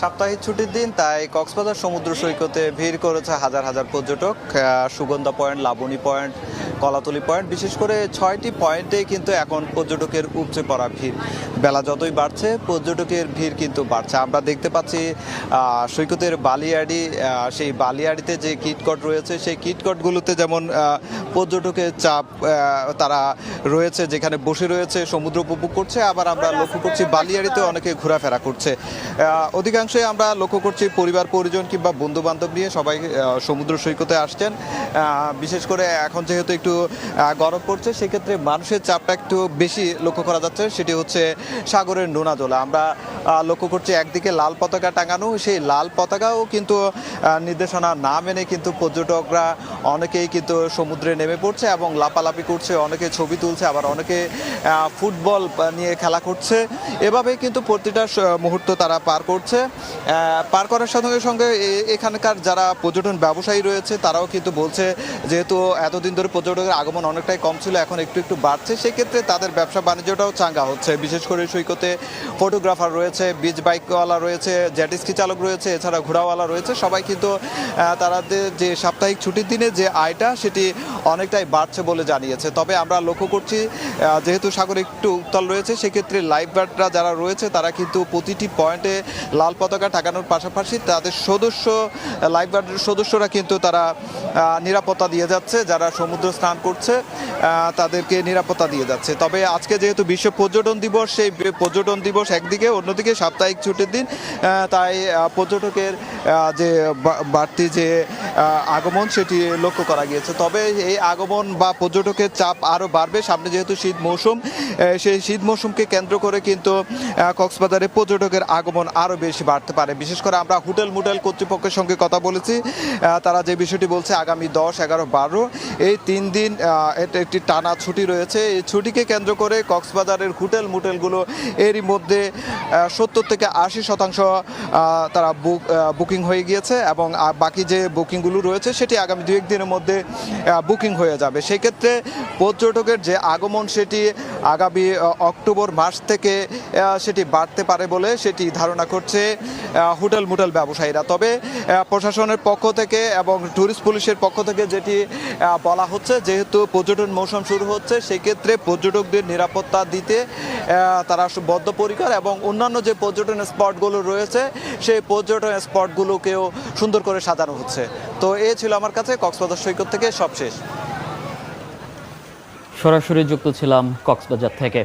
সাপ্তাহিক ছুটির দিন, তাই কক্সবাজার সমুদ্র সৈকতে ভিড় করেছে হাজার হাজার পর্যটক। Sugandha point, Laboni point, Kolatoli point, বিশেষ করে ছয়টি পয়েন্টে কিন্তু এখন পর্যটকের উপচে পড়া ভিড়। বেলা যতই বাড়ছে, পর্যটকের ভিড় কিন্তু বাড়ছে। আমরা দেখতে পাচ্ছি সৈকতের বালিয়াড়ি সেই বালিয়াড়িতে যে কিটকট রয়েছে, সেই কিটকটগুলোতে যেমন পর্যটকের চাপ তারা রয়েছে, যেখানে বসে রয়েছে, সমুদ্র উপভোগ করছে। আবার আমরা লক্ষ্য করছি বালিয়াড়িতে অনেকে ঘোরাফেরা করছে। অধিকাংশই আমরা লক্ষ্য করছি পরিবার, পরিজন কিংবা বন্ধু বান্ধব নিয়ে সবাই সমুদ্র সৈকতে আসছেন। বিশেষ করে এখন যেহেতু একটু গরম পড়ছে, সেক্ষেত্রে মানুষের চাপটা একটু বেশি লক্ষ্য করা যাচ্ছে। সেটি হচ্ছে সাগরের নোনা জলে। আমরা লক্ষ্য করছি একদিকে লাল পতাকা টাঙানো, সেই লাল পতাকাও কিন্তু নির্দেশনা না মেনে কিন্তু পর্যটকরা অনেকেই কিন্তু সমুদ্রে নেমে পড়ছে এবং লাপালাপি করছে, অনেকে ছবি তুলছে, আবার অনেকে ফুটবল নিয়ে খেলা করছে। এভাবেই কিন্তু প্রতিটা মুহূর্ত তারা পার করছে। পার করার সঙ্গে সঙ্গে এখানকার যারা পর্যটন ব্যবসায়ী রয়েছে, তারাও কিন্তু বলছে, যেহেতু এতদিন ধরে পর্যটকের আগমন অনেকটাই কম ছিল, এখন একটু একটু বাড়ছে, সেক্ষেত্রে তাদের ব্যবসা বাণিজ্যটাও চাঙ্গা হচ্ছে। বিশেষ করে সৈকতে ফটোগ্রাফার রয়েছে বিচ বাইকওয়ালা রয়েছে জেটিস্কি চালক রয়েছে, এছাড়া ঘোড়াওয়ালা রয়েছে। সবাই কিন্তু তাদের যে সাপ্তাহিক ছুটির দিনে যে আয়টা, সেটি অনেকটাই বাড়ছে বলে জানিয়েছে। তবে আমরা লক্ষ্য করছি যেহেতু সাগর একটু উত্তাল রয়েছে, সেক্ষেত্রে লাইফ গার্ডরা যারা রয়েছে, তারা কিন্তু প্রতিটি পয়েন্টে লাল পতাকা ঠাকানোর পাশাপাশি তাদের সদস্য লাইফ গার্ডের সদস্যরা কিন্তু তারা নিরাপত্তা দিয়ে যাচ্ছে। যারা সমুদ্র স্নান করছে তাদেরকে নিরাপত্তা দিয়ে যাচ্ছে। তবে আজকে যেহেতু বিশ্ব পর্যটন দিবস, সেই পর্যটন দিবস একদিকে, অন্যদিকে সাপ্তাহিক ছুটির দিন তাই পর্যটকের যে বাড়তি যে আগমন সেটি লক্ষ্য করা গিয়েছে। তবে এই আগমন বা পর্যটকের চাপ আরও বাড়বে। সামনে যেহেতু শীত মৌসুম সেই শীত মৌসুমকে কেন্দ্র করে কিন্তু কক্সবাজারে পর্যটকের আগমন আরও বেশি বাড়তে পারে। বিশেষ করে আমরা হোটেল মোটেল কর্তৃপক্ষের সঙ্গে কথা বলেছি। তারা যে বিষয়টি বলছে, আগামী দশ, এগারো, বারো, এই তিন দিন এটা একটি টানা ছুটি রয়েছে। এই ছুটিকে কেন্দ্র করে কক্সবাজারের হোটেল মোটেলগুলো এরই মধ্যে সত্তর থেকে আশি শতাংশ তারা বুক বুকিং হয়ে গিয়েছে এবং বাকি যে বুকিংগুলো রয়েছে সেটি আগামী দু এক দিনের মধ্যে বুকিং হয়ে যাবে। সেই ক্ষেত্রে পর্যটকের যে আগমন সেটি আগামী অক্টোবর মাস থেকে সেটি বাড়তে পারে বলে সেটি ধারণা করছে হোটেল মোটেল ব্যবসায়ীরা। তবে প্রশাসনের পক্ষ থেকে এবং ট্যুরিস্ট পুলিশের পক্ষ থেকে যেটি বলা হচ্ছে, যেহেতু পর্যটন মৌসুম শুরু হচ্ছে, সেক্ষেত্রে পর্যটকদের নিরাপত্তা দিতে তারা বদ্ধপরিকর এবং অন্যান্য যে পর্যটন স্পটগুলো রয়েছে, সেই পর্যটন স্পটগুলোকেও সুন্দর করে সাজানো হচ্ছে। তো এ ছিল আমার কাছে কক্সবাজার সৈকত থেকে সব শেষ সরাসরি যুক্ত ছিলাম কক্সবাজার থেকে।